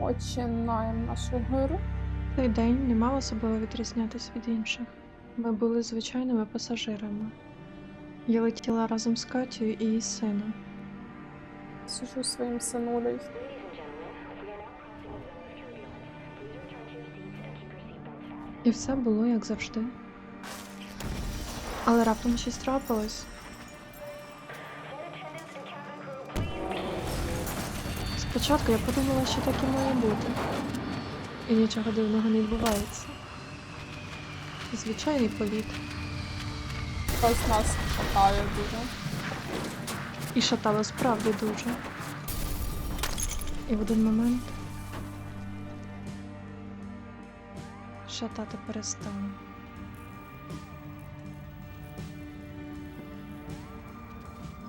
Починаємо нашу гру. Цей день не мав особливо відрізнятися від інших. Ми були звичайними пасажирами. Я летіла разом з Катєю і її сином. Сижу своїм синулею. І все було як завжди. Але раптом щось трапилось. Спочатку я подумала, що так і має бути. І нічого дивного не відбувається. Звичайний політ. Хтось нас шатає дуже. І шатало справді дуже. І в один момент шатати перестало.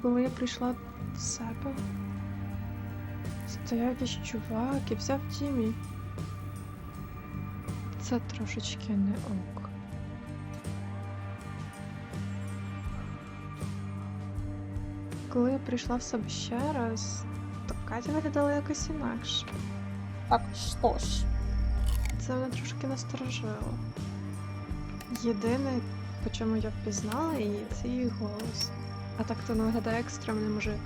Коли я прийшла в себе, стояв якийсь чувак і взяв Тімі. Це трошечки не ок. Коли я прийшла в себе ще раз, то Катя виглядала якось інакше. Так, що ж. Це мене трошки насторожило. Єдине, по чому я впізнала її, це її голос. А так то не виглядає як стрімний мужик.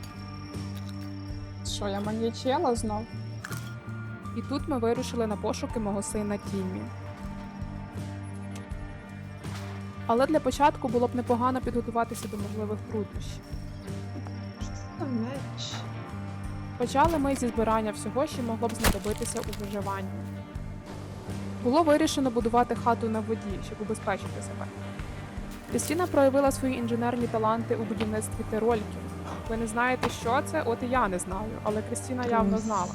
Що, я маньячела знов? І тут ми вирушили на пошуки мого сина Тіммі. Але для початку було б непогано підготуватися до можливих труднощів. Почали ми зі збирання всього, що могло б знадобитися у виживанні. Було вирішено будувати хату на воді, щоб убезпечити себе. Крістіна проявила свої інженерні таланти у будівництві тирольків. Ви не знаєте, що це, от і я не знаю, але Крістіна явно знала.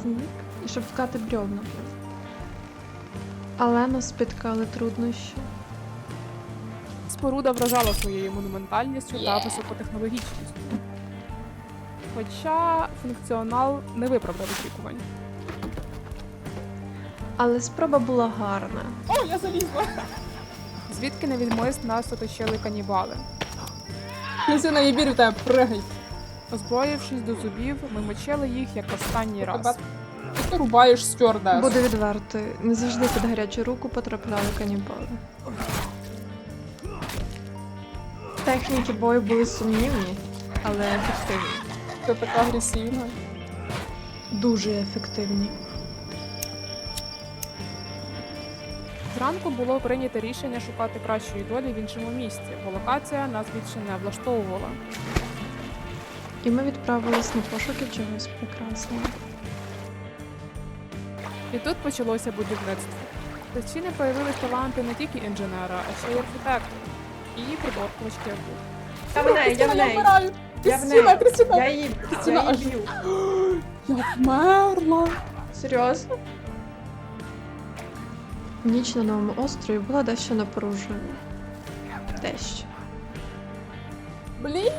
І щоб ткати брьовна. Але нас спіткали труднощі. Споруда вражала своєю монументальністю та високотехнологічністю. Хоча функціонал не виправдав очікувань. Але спроба була гарна. О, я залізла! Звідки невідмисть нас оточили канібали. Крістіна, я вірю в тебе, пригай. Озброївшись до зубів, ми мочили їх як останній раз. Ти рубаєш стюардес. Буду відвертий, не завжди під гарячу руку потрапляли канібали. Техніки бою були сумнівні, але ефективні. Ти така агресивна. Дуже ефективні. Зранку було прийнято рішення шукати кращої долі в іншому місці, бо локація нас більше не влаштовувала. І ми відправились на пошуки чогось прекрасного. І тут почалося будівництво. Крістіни появились таланти не тільки інженера, а ще й архітектора і приборкувачки авто. Я в неї, я в неї. вмираю. Я в неї. Я її, я її б'ю. Я вмерла. Серйозно? Ніч на новому острові була дещо напружена. Дещо. Блін.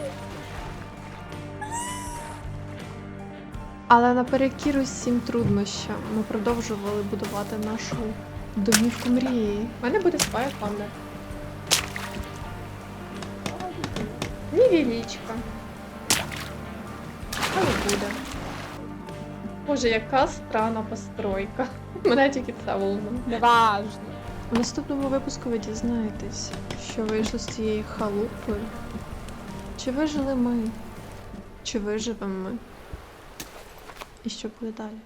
Але наперекір усім труднощам ми продовжували будувати нашу домівку мрії. У мене буде своя панда. Невеличка. Але буде. Боже, яка странна постройка. Мене тільки це волнує. Неважно. У наступному випуску ви дізнаєтесь, що вийшло з цієї халупи. Чи вижили ми? Чи виживемо ми? І що буде далі?